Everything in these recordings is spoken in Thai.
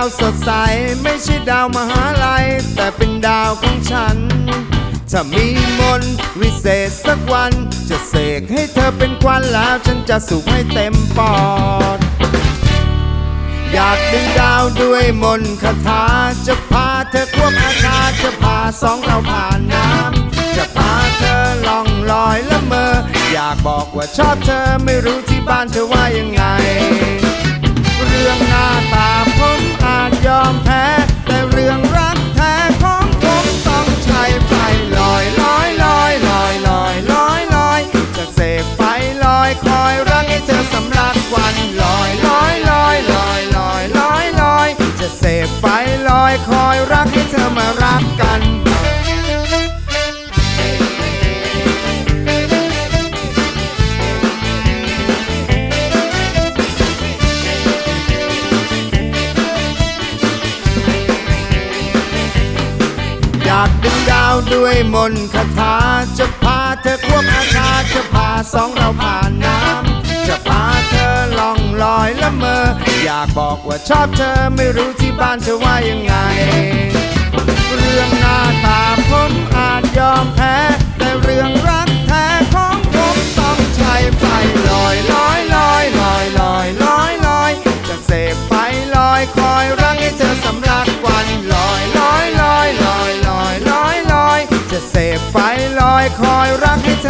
าวสดใช่ดาวมหาลัย แต่เป็นดาวของฉัน ถ้ามีมนต์วิเศษสักวัน จะเสกให้เธอเป็นควันแล้วฉันจะสูบให้เต็มปอด อยากดึงดาวด้วยมนต์คาถา จะพาเธอควบอาคาจะพาสองเราผ่านน้ำ จะพาเธอล่องลอยละเมอ อยากบอกว่าชอบเธอไม่รู้ที่บ้านเธอว่ายังไง คอยรักให้เธอสำลักควันลอยลอยลอยลอยลอยลอยลอยจะเสกไฟลอยคอยรักให้เธอมารักกันอยากดึงดาวด้วยมนต์คาถาจะพาเธอควบอาคาจะพาสองเราผ่าน อยละเมอ อยากบอกว่าชอบเธอไม่รู้ที่บ้านเธอว่ายังไง เรื่องหน้าตาผมอาจยอมแพ้ แต่เรื่องรักแท้ของผมต้องใช้ไฟลอยลอยลอยลอยลอยลอยลอยจะเสพไฟลอยคอยรักให้เธอสำลักควันลอยลอยลอยลอยลอยลอยลอยจะเสพไฟลอยคอยรักให้เธอ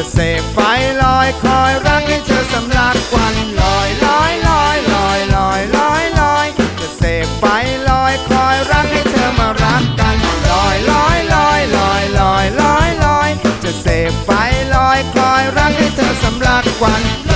จะเสกไฟลอยคอยรักให้เธอสำลักควันลอยลอยลอยลอยลอยลอยลอยจะเสกไฟลอยคอยรักให้เธอมารักกันลอยลอยลอยลอยลอยลอยลอยจะเสกไฟลอยคอยรักให้เธอสำลักควัน